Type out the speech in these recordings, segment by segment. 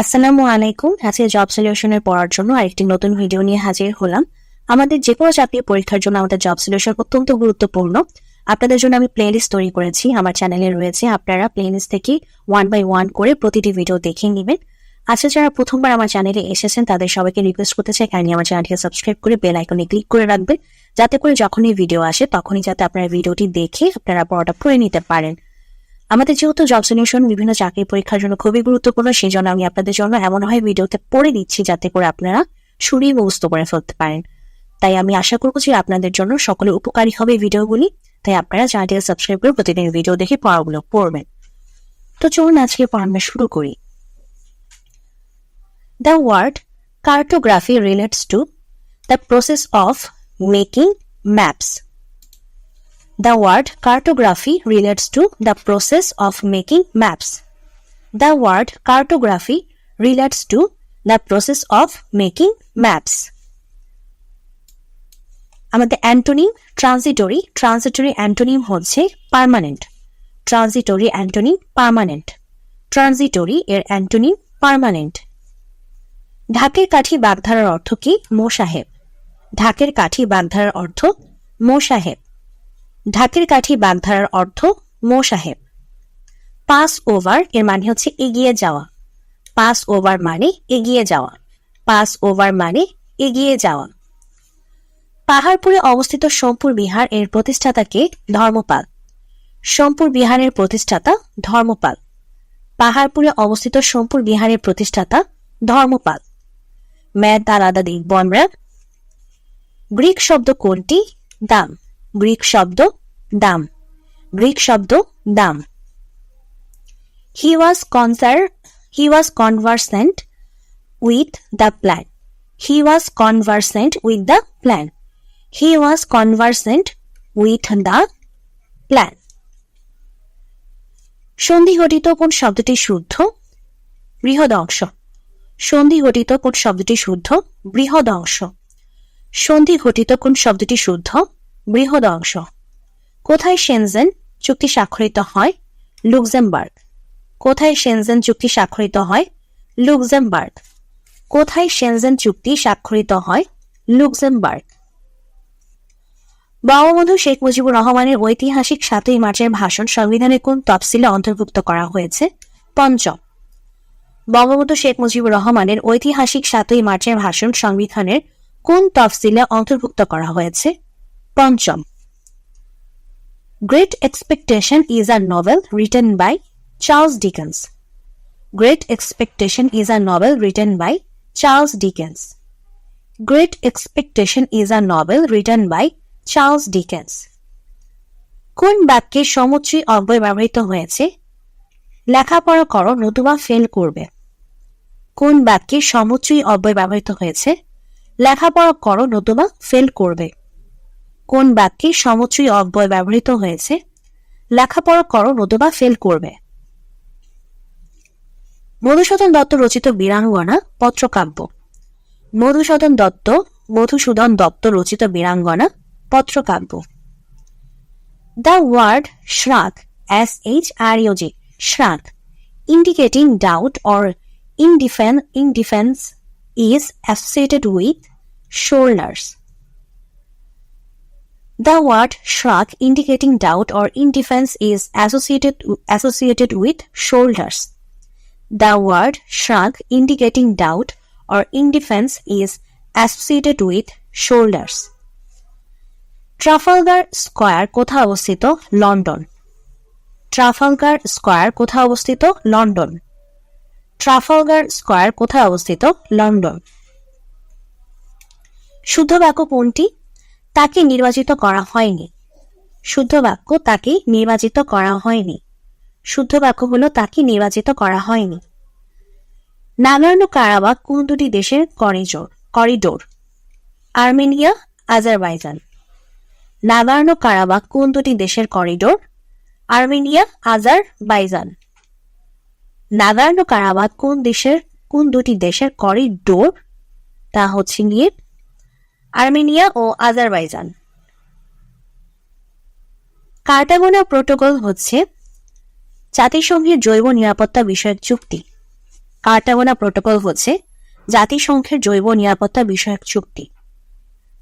আসসালামু আলাইকুম। আজকে জব সলিউশনের পড়ার জন্য আরেকটি নতুন ভিডিও নিয়ে হাজির হলাম। আমাদের যে কোনো চাকরির পরীক্ষার জন্য আমাদের জব সলিউশন অত্যন্ত গুরুত্বপূর্ণ। আপনাদের জন্য আমি প্লেলিস্ট তৈরি করেছি। আমার চ্যানেলে রয়েছে। আপনারা প্লেলিস্ট থেকে ওয়ান বাই ওয়ান করে প্রতিটি ভিডিও দেখে নেবেন। আচ্ছা যারা প্রথমবার আমার চ্যানেলে এসেছেন, তাদের সবাইকে রিকোয়েস্ট করতে চাই কাইন্ডলি আমার চ্যানেলটিকে সাবস্ক্রাইব করে বেল আইকনে ক্লিক করে রাখবেন। যাতে করে যখনই ভিডিও আসে, তখনই যাতে আপনারা ভিডিওটি দেখে আপনারা পড়াটা পড়ে নিতে পারেন। আমাদের যেহেতু জব সলিউশন বিভিন্ন চাকরি পরীক্ষার জন্য খুবই গুরুত্বপূর্ণ সেই জন্য আমি আপনাদের জন্য এমন হয় ভিডিওতে পড়ে দিচ্ছি যাতে করে আপনারা শুনেই মুখস্থ করে ফেলতে পারেন। তাই আমি আশা করব যে আপনাদের জন্য সকলে উপকারী হবে ভিডিওগুলি তাই আপনারা চ্যানেলটিকে সাবস্ক্রাইব করে প্রতিদিন ভিডিও দেখে পড়াগুলো পড়বেন। তো চলুন আজকে পড়ানো শুরু করি। The word cartography relates to the process of making maps The word cartography relates to the process of making maps. The word cartography relates to the process of making maps. আমাদের অ্যান্টোনিম ট্রানজিটরি ট্রানজিটরি অ্যান্টোনিম হচ্ছে permanent transitory antonym permanent transitory এর antonym permanent ঢাকের কাঠি বাগধারার অর্থ কি? মো সাহেব। ঢাকের কাঠি বাগধারার অর্থ মো সাহেব। ঢাকের কাঠি বাগধারার অর্থ মো সাহেব। পাস ওভার এর মানে হচ্ছে এগিয়ে যাওয়া। পাস ওভার মানে এগিয়ে যাওয়া। পাস ওভার মানে এগিয়ে যাওয়া। পাহাড়পুরে অবস্থিত সোমপুর বিহার এর প্রতিষ্ঠাতাকে ধর্মপাল। সোমপুর বিহারের প্রতিষ্ঠাতা ধর্মপাল। পাহাড়পুরে অবস্থিত সোমপুর বিহারের প্রতিষ্ঠাতা ধর্মপাল। ম্যাদ আলাদা দেখব আমরা গ্রিক শব্দ কোনটি? দাম। গ্রিক শব্দ দাম। গ্রিক শব্দ দাম। He was concer he was conversant with the plan he was conversant with the plan he was conversant with the plan সন্ধি ঘটিত কোন শব্দটি শুদ্ধ? বৃহদ অংশ। সন্ধি ঘটিত কোন শব্দটি শুদ্ধ? বৃহদ অংশ। সন্ধি ঘটিত কোন শব্দটি শুদ্ধ? বৃহদ অংশ। কোথায় সেনজেন চুক্তি স্বাক্ষরিত হয়? লুক্সেমবার্গ কোথায় সেনজেন চুক্তি স্বাক্ষরিত হয়? লুক্সেমবার্গ কোথায় সেনজেন চুক্তি স্বাক্ষরিত হয়? লুক্সেমবার্গ বঙ্গবন্ধু শেখ মুজিবুর রহমানের ঐতিহাসিক সাতই মার্চের ভাষণ সংবিধানের কোন তফসিলে অন্তর্ভুক্ত করা হয়েছে? পঞ্চম। বঙ্গবন্ধু শেখ মুজিবুর রহমানের ঐতিহাসিক সাতই মার্চের ভাষণ সংবিধানের কোন তফসিলে অন্তর্ভুক্ত করা হয়েছে? পঞ্চম Great Expectation is a novel written by Charles Dickens Great Expectation is a novel written by Charles Dickens Great Expectation is a novel written by Charles Dickens কোন বাক্যে সমুচ্চী অব্যয় ব্যবহৃত হয়েছে? লেখাপড়া করো নতুবা ফেল করবে। কোন বাক্যে সমুচ্চই অব্যয় ব্যবহৃত হয়েছে? লেখাপড়া করো নতুবা ফেল করবে। কোন বাক্যে সমুচ্চয় অব্যয় ব্যবহৃত হয়েছে? লেখাপড়া করো, নতুবা ফেল করবে। মধুসূদন দত্ত রচিত বীরাঙ্গনা, পত্রকাব্য। মধুসূদন দত্ত মধুসূদন দত্ত রচিত বীরাঙ্গনা, পত্রকাব্য। The word shrug S H R U G shrug indicating doubt or indifen indifference is associated with shoulders The word shrug indicating doubt or indifference is associated, associated with shoulders. The word shrug indicating doubt or indifference is associated with shoulders. Trafalgar Square কোথায় অবস্থিত London Trafalgar Square কোথায় অবস্থিত London Trafalgar Square কোথায় অবস্থিত London শুদ্ধ বাক্য কোনটি তাকে নির্বাচিত করা হয়নি। শুদ্ধ বাক্য, তাকে নির্বাচিত করা হয়নি। শুদ্ধ বাক্য হলো, তাকে নির্বাচিত করা হয়নি। নাগার্নো কারাবাক কোন দুটি দেশের corridor corridor? Armenia, Azerbaijan. Nagorno Karabakh কোন দুটি দেশের corridor? Armenia, Azerbaijan. Nagorno Karabakh কোন দেশের, কোন দুটি দেশের করিডোর? তা হচ্ছে গিয়ে আর্মেনিয়া ও আজারবাইজান। কার্টাগোনা প্রোটোকল হচ্ছে জাতিসংঘের জৈব নিরাপত্তা বিষয়ক চুক্তি। কার্টাগোনা প্রোটোকল হচ্ছে জাতিসংঘের জৈব নিরাপত্তা বিষয়ক চুক্তি।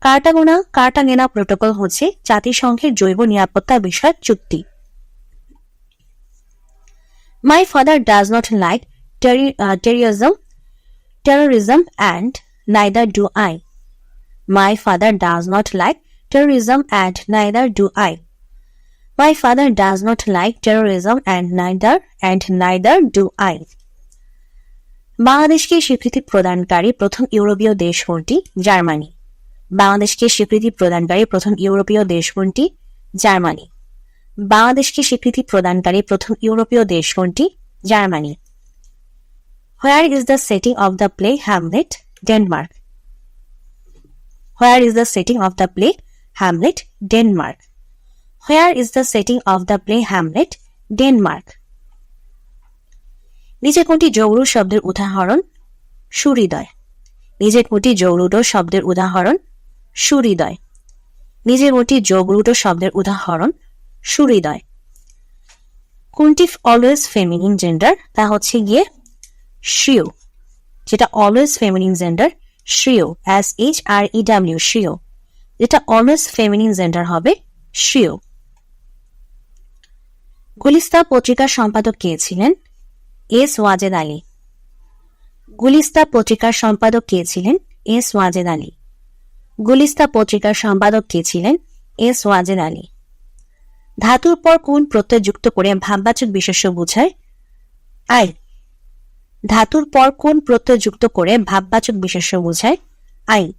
কার্টাগোনা কার্টাগেনা প্রোটোকল হচ্ছে জাতিসংঘের জৈব নিরাপত্তা বিষয়ক চুক্তি। My father does not like terrism terrorism and neither do I. My father does not like terrorism and neither do I. My father does not like terrorism and neither and neither do I. বাংলাদেশকে স্বীকৃতি প্রদানকারী প্রথম ইউরোপীয় দেশ কোনটি Germany বাংলাদেশকে স্বীকৃতি প্রদানকারী প্রথম ইউরোপীয় দেশ কোনটি জার্মানি বাংলাদেশকে স্বীকৃতি প্রদানকারী প্রথম ইউরোপীয় দেশ কোনটি Germany Where is the setting of the play Hamlet, Denmark? Where is the setting of the play? Hamlet, Denmark? Where is the setting of the play Hamlet Denmark নিচে কোনটি যৌর শব্দের উদাহরণ সুহৃদয় নিজের কোনটি যৌরুটো শব্দের উদাহরণ সুহৃদয় নিজের কোনটি যৌরুটো শব্দের উদাহরণ সুহৃদয় কোনটি অলওয়েজ ফেমিনিন জেন্ডার তা হচ্ছে গিয়ে শ্রিয় যেটা always feminine gender shrew S H R E W shrew যেটা অলওয়েজ ফেমিনিন জেন্ডার হবে শ্রিয় গুলিস্তা পত্রিকার সম্পাদক কে ছিলেন? এস ওয়াজেদ আলী। গুলিস্তা পত্রিকার সম্পাদক কে ছিলেন? এস ওয়াজেদ আলী। গুলিস্তা পত্রিকার সম্পাদক কে ছিলেন? এস ওয়াজেদ আলী। ধাতুর পর কোন প্রত্যয় যুক্ত করে ভাববাচক বিশেষ্য বোঝায়? আই ধাতুর পর কোন প্রত্যয় যুক্ত করে ভাববাচক বিশেষ্য বোঝায়? আই।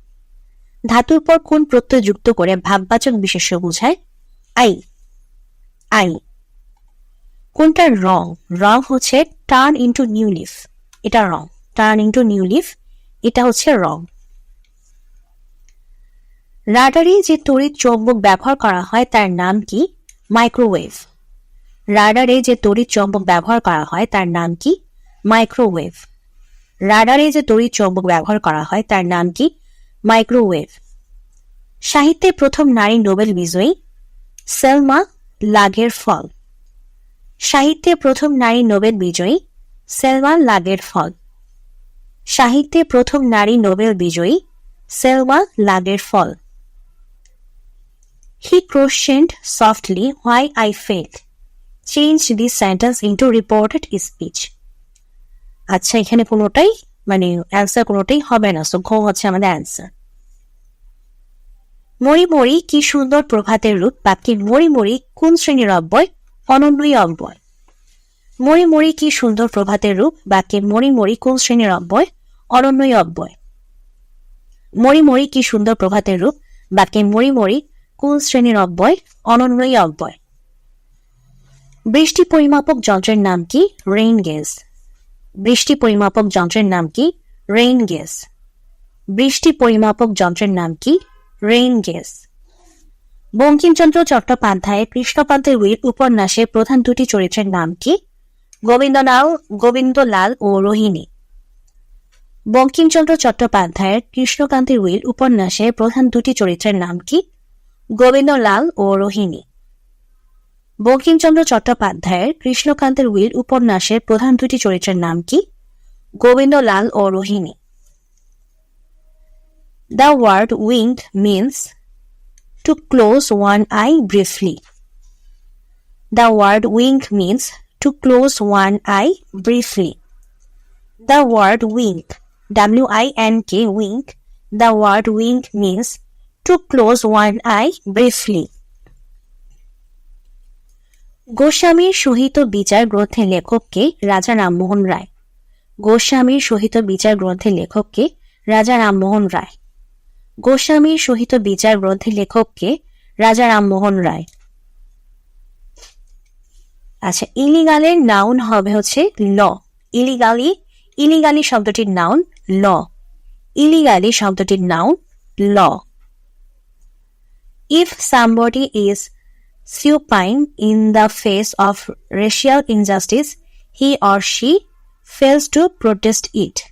ধাতুর পর কোন প্রত্যয় যুক্ত করে ভাববাচক বিশেষ্য বোঝায়? আই। আই। কোনটা রং? রং হচ্ছে টার্ন ইন্টু নিউ লিফ এটা wrong. Turn into new leaf এটা হচ্ছে রং। রাডারে যে তড়িৎ চৌম্বক ব্যবহার করা হয়, তার নাম কি? মাইক্রোওয়েভ রাডারে যে তড়িৎ চৌম্বক ব্যবহার করা হয়, তার নাম কি? মাইক্রোওয়েভ রাডারে যে তড়িৎ চৌম্বক ব্যবহার করা হয়, তার নাম কি? মাইক্রোওয়েভ সাহিত্যে প্রথম নারী নোবেল বিজয়ী সেলমা লাগের ফল সাহিত্যে প্রথম নারী নোবেল বিজয়ী সেলমা লাগের ফল সাহিত্যে প্রথম নারী নোবেল বিজয়ী Selma Lagerlof he crooned softly why I fail change this sentence into reported speech আচ্ছা এখানে কোনোটাই মানে অ্যান্সার কোনোটাই হবে না সো ঘ হচ্ছে আমাদের অ্যান্সার মরি মরি, কি সুন্দর প্রভাতের রূপ বাক্যে মরি মরি, কোন শ্রেণির অব্যয়, অনন্যই অব্যয়। মরি মরি, কি সুন্দর প্রভাতের রূপ বাক্যে মরি মরি, কোন শ্রেণির অব্যয়, অনন্যই অব্যয়। মরি মরি, কি সুন্দর প্রভাতের রূপ বাক্যে মরি মরি, কোন শ্রেণির অব্যয়, অনন্যই অব্যয়। বৃষ্টি পরিমাপক যন্ত্রের নাম কি? রেইন গেজ বৃষ্টি পরিমাপক যন্ত্রের নাম কি? রেইন গেস বৃষ্টি পরিমাপক যন্ত্রের নাম কি? রেইন গেস বঙ্কিমচন্দ্র চট্টোপাধ্যায়ের কৃষ্ণকান্তের উইপ উপন্যাসে প্রধান দুটি চরিত্রের নাম কি? গোবিন্দলাল গোবিন্দলাল ও রোহিণী। বঙ্কিমচন্দ্র চট্টোপাধ্যায়ের কৃষ্ণকান্তের উইল উপন্যাসে প্রধান দুটি চরিত্রের নাম কি? গোবিন্দলাল ও রোহিণী। বঙ্কিমচন্দ্র চট্টোপাধ্যায়ের কৃষ্ণকান্তের উইল উপন্যাসের প্রধান দুটি চরিত্রের নাম কি? গোবিন্দলাল ও Rohini. The word winked means to close one eye briefly the word wink means to close one eye briefly the word wink W I N K wink the word wink means to close one eye briefly গোস্বামীর সহিত বিচার গ্রন্থের লেখককে রাজা রামমোহন রায়। গোস্বামীর সহিত বিচার গ্রন্থের লেখককে রাজা রামমোহন রায়। গোস্বামীর সহিত বিচার গ্রন্থের লেখককে রাজা রামমোহন রায়। আচ্ছা ইলিগালের নাউন হবে হচ্ছে ল। ইলিগালি ইলিগালি শব্দটির নাউন ল। ইলিগালি শব্দটির noun law. If somebody is supine in the face of racial injustice, he or she fails to protest it.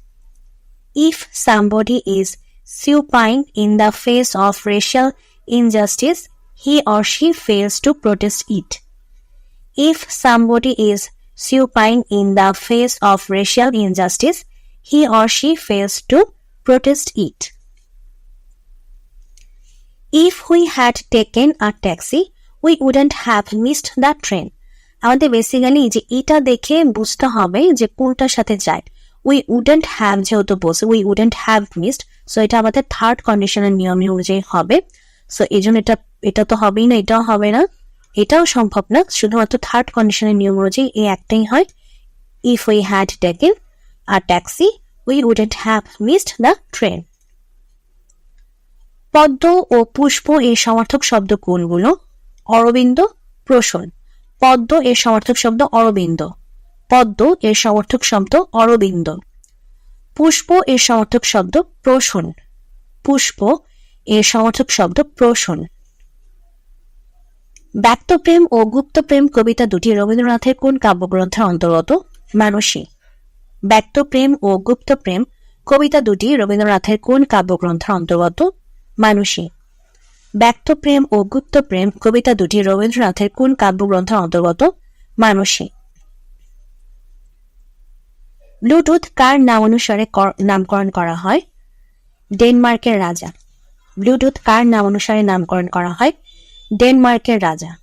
If somebody is supine in the face of racial injustice, he or she fails to protest it. If somebody is supine in the face of racial injustice, he or she fails to protest it. If we had taken a taxi, we wouldn't have missed the train. আমাদের basically যে এটা দেখে বুঝতে হবে যে কোনটার সাথে যায়। উই উডেন্ট হ্যাভ যেহেতু বলছে we wouldn't have missed so এটা আমাদের থার্ড কন্ডিশনের নিয়ম অনুযায়ী হবে। সো এই জন্য এটা এটা তো হবেই না, এটাও হবে না। এটাও সম্ভব না, শুধুমাত্র থার্ড কন্ডিশনের নিয়ম অনুযায়ী এই একটাই হয়। If we had taken our taxi we wouldn't have missed the train পদ্ম ও পুষ্প এই সমর্থক শব্দ কোনগুলো? অরবিন্দ প্রসন। পদ্ম এর সমর্থক শব্দ অরবিন্দ। পদ্ম এর সমর্থক শব্দ অরবিন্দ। পুষ্প এর সমর্থক শব্দ প্রসন। পুষ্প এর সমর্থক শব্দ প্রসন। ব্যক্তপ্রেম ও গুপ্তপ্রেম কবিতা দুটি রবীন্দ্রনাথের কোন কাব্যগ্রন্থের অন্তর্গত? মানসী। ব্যক্তপ্রেম ও গুপ্তপ্রেম কবিতা দুটি রবীন্দ্রনাথের কোন কাব্যগ্রন্থের অন্তর্গত? মানসী। ব্যক্তপ্রেম ও গুপ্তপ্রেম কবিতা দুটি রবীন্দ্রনাথের কোন কাব্যগ্রন্থের অন্তর্গত? মানসী। ব্লুটুথ কার নাম অনুসারে নামকরণ করা হয়? ডেনমার্কের রাজা। ব্লুটুথ কার নাম অনুসারে নামকরণ করা হয়? ডেনমার্কের রাজা।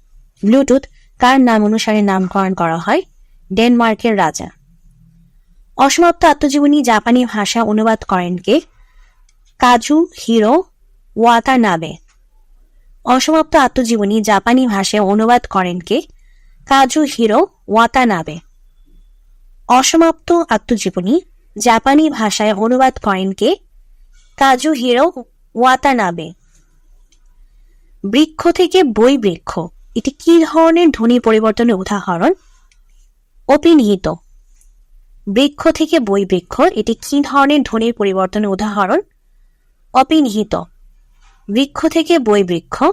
ব্লুটুথ কার নাম অনুসারে নামকরণ করা হয়? ডেনমার্কের রাজা। অসমাপ্ত আত্মজীবনী জাপানি ভাষা অনুবাদ করেন কে? কাজু হিরো ওয়াতানাবে। অসমাপ্ত আত্মজীবনী জাপানি ভাষায় অনুবাদ করেন কে? কাজু হিরো ওয়াতানাবে অসমাপ্ত আত্মজীবনী জাপানি ভাষায় অনুবাদ করেন কে? কাজু হিরো ওয়াতানাবে বৃক্ষ থেকে বই বৃক্ষ, এটি কি ধরনের ধ্বনি পরিবর্তনের উদাহরণ? অপিনিহিত বৃক্ষ থেকে বই বৃক্ষ, এটি কি ধরনের ধ্বনির পরিবর্তনের উদাহরণ? অপিনিহিত বৃক্ষ থেকে বই বৃক্ষ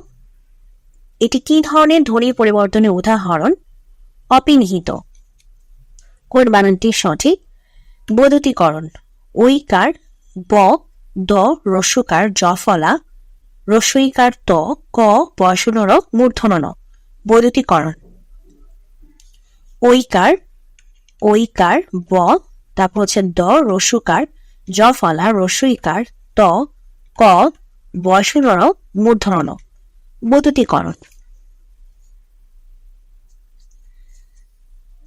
এটি কি ধরনের ধ্বনির পরিবর্তনের উদাহরণ? অপিনিহিত। কোন বানানটি সঠিক? বৈদ্যুতিকরণ। ঐকার, ব, দ রস্যকার জ, ফলা। রস্যইকার ত, ক বয়সনর মূর্ধনন বৈদ্যুতিকরণ। ঐকার ঐকার, ব, তারপর হচ্ছে দ রস্যকার জ, ফলা রস্যইকার ত, ক বয়সনর মূর্ধনন বৈদ্যুতিকরণ।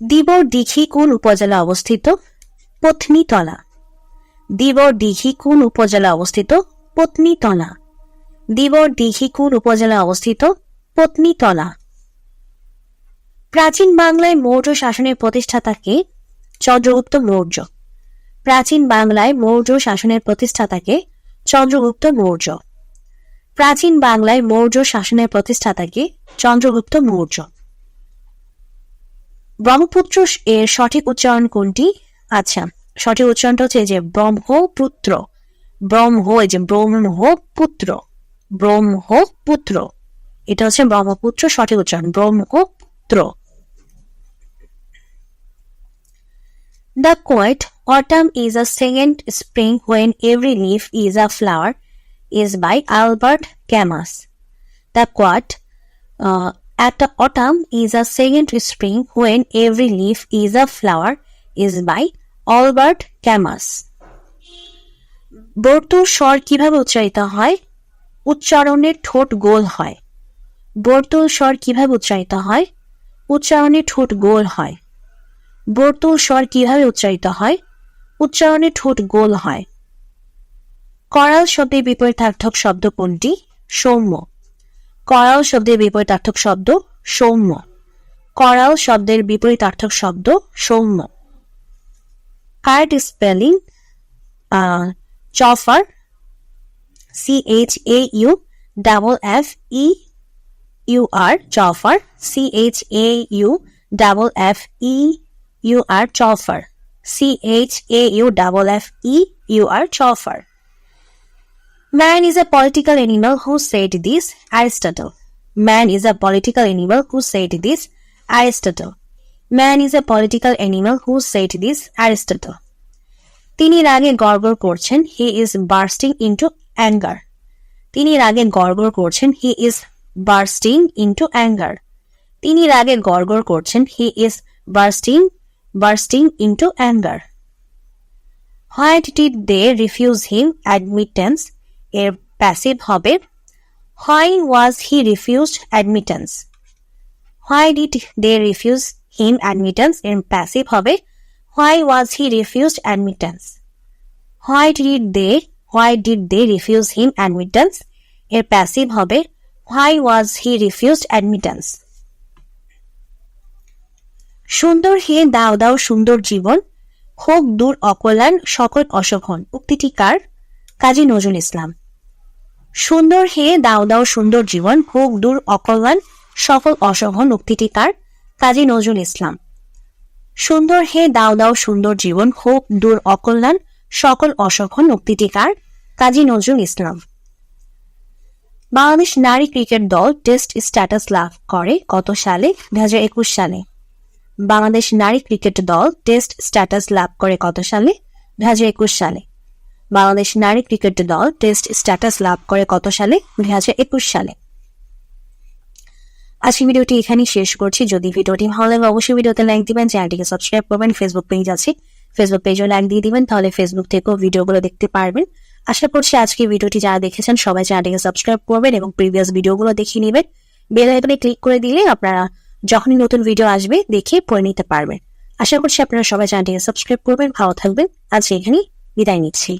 দিবর দিঘি কোন উপজেলা অবস্থিত? পত্নীতলা। দিবর দিঘি কোন উপজেলা অবস্থিত? পত্নীতলা। দিবর দিঘি কোন উপজেলা অবস্থিত? পত্নীতলা। প্রাচীন বাংলায় মৌর্য শাসনের প্রতিষ্ঠাতাকে চন্দ্রগুপ্ত মৌর্য। প্রাচীন বাংলায় মৌর্য শাসনের প্রতিষ্ঠাতাকে চন্দ্রগুপ্ত মৌর্য। প্রাচীন বাংলায় মৌর্য শাসনের প্রতিষ্ঠাতাকে চন্দ্রগুপ্ত মৌর্য। ব্রহ্মপুত্র এর সঠিক উচ্চারণ কোনটি? আচ্ছা সঠিক উচ্চারণটা হচ্ছে যে ব্রহ্মপুত্র। ব্রহ্ম এই যে ব্রহ্মপুত্র। ব্রহ্মপুত্র। এটা হচ্ছে ব্রহ্মপুত্র সঠিক উচ্চারণ Brahmaputra. The quote, Autumn is a second spring when every leaf is a flower, is by Albert Camus. The quote, uh, At the autumn is a second spring when every leaf is a flower, is by Albert Camus. বর্তুর স্বর কীভাবে উচ্চারিত হয় উচ্চারণের ঠোঁট গোল হয় বর্তুল স্বর কীভাবে উচ্চারিত হয় উচ্চারণের ঠোঁট গোল হয় বর্তুল স্বর কীভাবে উচ্চারিত হয় উচ্চারণে ঠোঁট গোল হয় করাল শব্দের বিপরীতার্থক শব্দ কোনটি? সৌম্য। করাল শব্দের বিপরীতার্থক শব্দ সৌম্য। করাল শব্দের বিপরীতার্থক শব্দ Soumya. Card spelling chauffeur. C H A U double F E U R chauffeur. C H A U double F E U R chauffeur. C H A U double F E U R chauffeur. Man is a political animal who said this, Aristotle. Man is a political animal who said this, Aristotle. Man is a political animal who said this, Aristotle. তিনি রাগে গড়গড় করছেন he is bursting into anger তিনি রাগে গড়গড় করছেন he is bursting into anger তিনি রাগে গড়গড় করছেন he is bursting bursting into anger. Why did they refuse him admittance? এর প্যাসিভ হবে Why was he refused admittance? Why did they refuse him admittance? এর passive হবে Why was he refused admittance? Why did they Why did they refuse him admittance? এর passive হবে Why was he refused admittance? সুন্দর হে দাও দাও সুন্দর জীবন হোক দূর অকল্যাণ সকল অশোভন উক্তিটি কার কাজী নজরুল ইসলাম সুন্দর হে, দাও দাও সুন্দর জীবন হোক দূর, অকল্যাণ সকল অশোভন উক্তিটি কার কাজী নজরুল ইসলাম। সুন্দর হে, দাও দাও সুন্দর জীবন হোক দূর, অকল্যাণ সকল অশোভন উক্তিটি কার কাজী নজরুল ইসলাম। বাংলাদেশ নারী ক্রিকেট দল টেস্ট স্ট্যাটাস লাভ করে কত সালে দু হাজার একুশ সালে। বাংলাদেশ নারী ক্রিকেট দল টেস্ট স্ট্যাটাস লাভ করে কত সালে, দুই হাজার একুশ সালে। বাংলাদেশ নারী ক্রিকেট দল টেস্ট স্ট্যাটাস লাভ করে কত সালে? দুই হাজার একুশ সালে। আজকে ভিডিওটি এখানেই শেষ করছি। যদি ভিডিওটি ভালো লাগে, অবশ্যই ভিডিওতে লাইক দিবেন, চ্যানেলটিকে সাবস্ক্রাইব করবেন ফেসবুক পেজ আছে। ফেসবুক পেজও লাইক দিয়ে দিবেন, তাহলে ফেসবুক থেকেও ভিডিওগুলো দেখতে পারবেন। আশা করছি আজকে ভিডিওটি যারা দেখেছেন, সবাই চ্যানেলটিকে সাবস্ক্রাইব করবেন এবং প্রিভিয়াস ভিডিওগুলো দেখিয়ে নেবেন। বেল আইকনে ক্লিক করে দিলে আপনারা যখনই নতুন ভিডিও আসবে, দেখে পড়ে নিতে পারবেন। আশা করছি আপনারা সবাই চ্যানেলটিকে সাবস্ক্রাইব করবেন, ভালো থাকবেন। আজ এখানেই বিদায় নিচ্ছি।